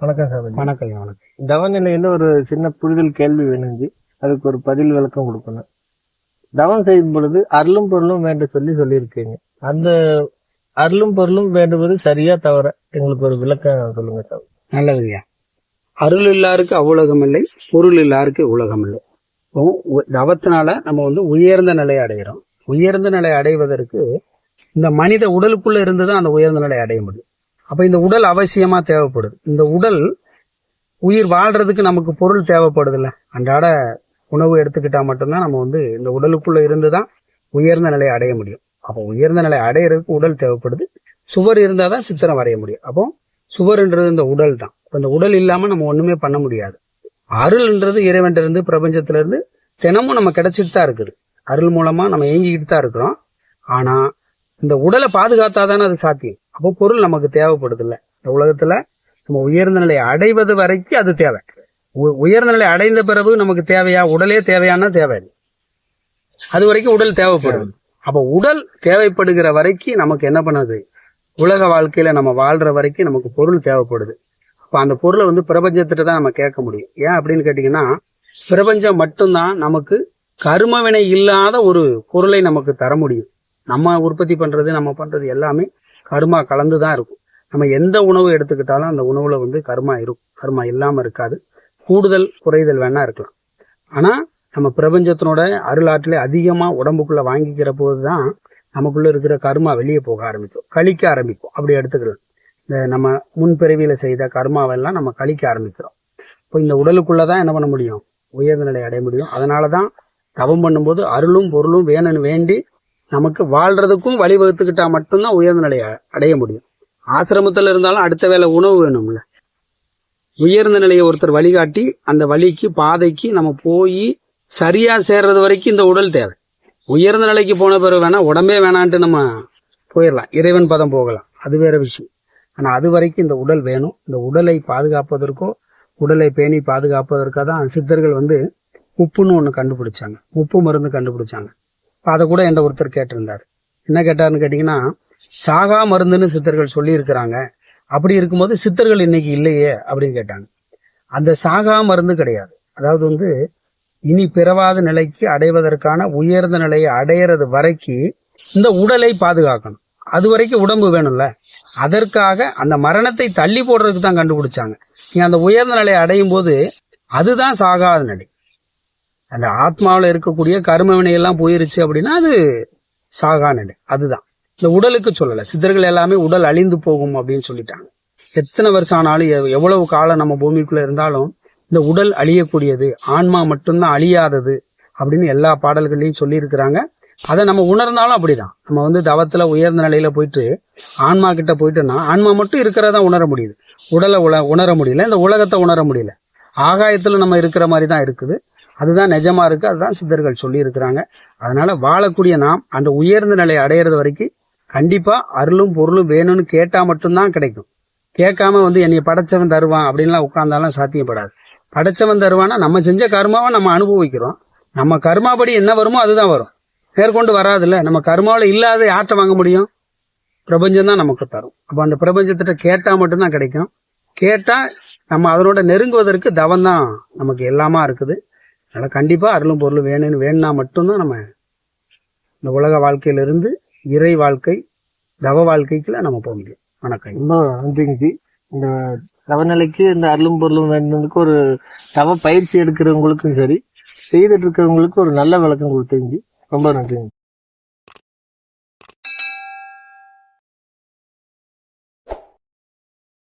வணக்கம் சாமி வணக்கம். வணக்கம் தவநிலையில ஒரு சின்ன புரிதல் கேள்வி வேணுஞ்சு அதுக்கு ஒரு பதில் விளக்கம் கொடுக்கணும். தவம் செய்யும் பொழுது அருளும் பொருளும் வேண்ட சொல்லி சொல்லியிருக்கீங்க. அந்த அருளும் பொருளும் வேண்டுவது சரியா தவற? எங்களுக்கு ஒரு விளக்கம் சொல்லுங்க சாமி நல்லதுங்க அருள் இல்லாருக்கு அவ்வுலகம் இல்லை பொருள் இல்லாருக்கு உலகம் இல்லை. தவத்தினால நம்ம வந்து உயர்ந்த நிலையை அடைகிறோம் உயர்ந்த நிலை அடைவதற்கு இந்த மனித உடலுக்குள்ள இருந்து தான் அந்த உயர்ந்த நிலை அடைய முடியும். அப்போ இந்த உடல் அவசியமாக தேவைப்படுது. இந்த உடல் உயிர் வாழ்கிறதுக்கு நமக்கு பொருள் தேவைப்படுதுல்ல. அன்றாட உணவு எடுத்துக்கிட்டால் மட்டும்தான் நம்ம வந்து இந்த உடலுக்குள்ளே இருந்து தான் உயர்ந்த நிலையை அடைய முடியும். அப்போ உயர்ந்த நிலை அடையிறதுக்கு உடல் தேவைப்படுது. சுவர் இருந்தால் தான் சித்திரம் வரைய முடியும். அப்போ சுவர்ன்றது இந்த உடல் தான். இப்போ இந்த உடல் இல்லாமல் நம்ம ஒன்றுமே பண்ண முடியாது. அருள்ன்றது இறைவன்றிருந்து பிரபஞ்சத்திலேருந்து தினமும் நம்ம கிடைச்சிட்டு தான் இருக்குது. அருள் மூலமாக நம்ம இயங்கிக்கிட்டு தான் இருக்கிறோம். ஆனால் இந்த உடலை பாதுகாத்தா தானே அது சாத்தியம். அப்போ பொருள் நமக்கு தேவைப்படுது இல்லை இந்த உலகத்துல நம்ம உயர்ந்த நிலை அடைவது வரைக்கும் அது தேவை. உ- உயர்ந்த நிலை அடைந்த பிறகு நமக்கு தேவையா? உடலே தேவையான தேவை அது வரைக்கும் உடல் தேவைப்படுது. அப்ப உடல் தேவைப்படுகிற வரைக்கும் நமக்கு என்ன பண்ணுது? உலக வாழ்க்கையில நம்ம வாழ்ற வரைக்கும் நமக்கு பொருள் தேவைப்படுது. அப்ப அந்த பொருளை வந்து பிரபஞ்சத்திட்ட தான் நம்ம கேட்க முடியும். ஏன் அப்படின்னு கேட்டீங்கன்னா பிரபஞ்சம் மட்டும்தான் நமக்கு கர்மவினை இல்லாத ஒரு பொருளை நமக்கு தர முடியும். நம்ம உற்பத்தி பண்ணுறது நம்ம பண்ணுறது எல்லாமே கருமா கலந்து தான் இருக்கும். நம்ம எந்த உணவு எடுத்துக்கிட்டாலும் அந்த உணவில் வந்து கருமா இருக்கும். கருமா இல்லாமல் இருக்காது. கூடுதல் குறைதல் வேணா இருக்கலாம். ஆனால் நம்ம பிரபஞ்சத்தினோட அருளாற்றிலே அதிகமாக உடம்புக்குள்ளே வாங்கிக்கிற போது தான் நமக்குள்ளே இருக்கிற கருமா வெளியே போக ஆரம்பிக்கும். கழிக்க ஆரம்பிக்கும். அப்படி எடுத்துக்கலாம். இந்த நம்ம முன்பிறவியில் செய்த கர்மாவெல்லாம் நம்ம கழிக்க ஆரம்பிக்கிறோம். இப்போ இந்த உடலுக்குள்ளே தான் என்ன பண்ண முடியும்? உயர்ந்த நிலை அடைய முடியும். அதனாலதான் தவம் பண்ணும்போது அருளும் பொருளும் வேணும்னு வேண்டி நமக்கு வாழ்றதுக்கும் வழிவகுத்துக்கிட்டா மட்டும்தான் உயர்ந்த நிலையை அடைய முடியும். ஆசிரமத்தில் இருந்தாலும் அடுத்த வேளை உணவு வேணும்ல. உயர்ந்த நிலையை ஒருத்தர் வழிகாட்டி அந்த வழிக்கு பாதைக்கு நம்ம போய் சரியா சேர்றது வரைக்கும் இந்த உடல் தேவை. உயர்ந்த நிலைக்கு போன பிறகு வேணா உடம்பே வேணான்ட்டு நம்ம போயிடலாம். இறைவன் பதம் போகலாம். அது வேற விஷயம். ஆனால் அது வரைக்கும் இந்த உடல் வேணும். இந்த உடலை பாதுகாப்பதற்கோ உடலை பேணி பாதுகாப்பதற்காக தான் சித்தர்கள் வந்து உப்புன்னு ஒன்று கண்டுபிடிச்சாங்க. உப்பு மருந்து கண்டுபிடிச்சாங்க. அதை கூட என்ற ஒருத்தர் கேட்டிருந்தார். என்ன கேட்டாருன்னு கேட்டிங்கன்னா சாகா மருந்துன்னு சித்தர்கள் சொல்லியிருக்கிறாங்க. அப்படி இருக்கும்போது சித்தர்கள் இன்னைக்கு இல்லையே அப்படின்னு கேட்டாங்க. அந்த சாகா மருந்து கிடையாது. அதாவது வந்து இனி பிறவாத நிலைக்கு அடைவதற்கான உயர்ந்த நிலையை அடையிறது வரைக்கும் இந்த உடலை பாதுகாக்கணும். அது வரைக்கும் உடம்பு வேணும்ல. அதற்காக அந்த மரணத்தை தள்ளி போடுறதுக்கு தான் கண்டுபிடிச்சாங்க. நீங்க அந்த உயர்ந்த நிலையை அடையும் போது அதுதான் சாகாத நிலை. அந்த ஆத்மாவில் இருக்கக்கூடிய கர்ம வினையெல்லாம் போயிருச்சு அப்படின்னா அது சாகா நிலை. அதுதான். இந்த உடலுக்கு சொல்லலை. சித்தர்கள் எல்லாமே உடல் அழிந்து போகும் அப்படின்னு சொல்லிட்டாங்க. எத்தனை வருஷம் ஆனாலும் எவ்- எவ்வளவு காலம் நம்ம பூமிக்குள்ள இருந்தாலும் இந்த உடல் அழியக்கூடியது ஆன்மா மட்டும்தான் அழியாதது அப்படின்னு எல்லா பாடல்கள்லையும் சொல்லியிருக்கிறாங்க. அதை நம்ம உணர்ந்தாலும் அப்படிதான். நம்ம வந்து தவத்துல உயர்ந்த நிலையில போயிட்டு ஆன்மா கிட்ட போயிட்டோம்னா ஆன்மா மட்டும் இருக்கிறதா உணர முடியுது. உடலை உல உணர முடியல. இந்த உலகத்தை உணர முடியல. ஆகாயத்துல நம்ம இருக்கிற மாதிரி தான் இருக்குது. அதுதான் நிஜமா இருக்கு அதுதான் சித்தர்கள் சொல்லி இருக்கிறாங்க அதனால வாழக்கூடிய நாம் அந்த உயர்ந்த நிலையை அடையிறது வரைக்கும் கண்டிப்பா அருளும் பொருளும் வேணும்னு கேட்டா மட்டும்தான் கிடைக்கும். கேட்காம வந்து என்னை படைச்சவன் தருவான் அப்படின்லாம் உட்கார்ந்தாலும் சாத்தியப்படாது படைச்சவன் தருவானா நம்ம செஞ்ச கர்மாவை நம்ம அனுபவிக்கிறோம். நம்ம கர்மாபடி என்ன வருமோ அதுதான் வரும். மேற்கொண்டு வராதுல்ல நம்ம கர்மாவில் இல்லாத யார்கிட்ட வாங்க முடியும்? பிரபஞ்சம் தான் நமக்கு தரும். அப்போ அந்த பிரபஞ்சத்திட்ட கேட்டால் மட்டும்தான் கிடைக்கும். கேட்டால் நம்ம அதனோட நெருங்குவதற்கு தவம் தான் நமக்கு எல்லாமா இருக்குது. அதனால் கண்டிப்பாக அருளும் பொருளும் வேணும்னு வேணும்னா மட்டும்தான் நம்ம இந்த உலக வாழ்க்கையிலிருந்து இறை வாழ்க்கை தவ வாழ்க்கைக்குள்ள நம்ம போக முடியும். வணக்கம். ரொம்ப நன்றிங்க இந்த தவநிலைக்கு இந்த அருளும் பொருளும் வேண்டதுக்கு ஒரு தவ பயிற்சி எடுக்கிறவங்களுக்கும் சரி செய்துட்டு இருக்கிறவங்களுக்கு ஒரு நல்ல விளக்கம் கொடுத்தீங்க ரொம்ப நன்றிங்க.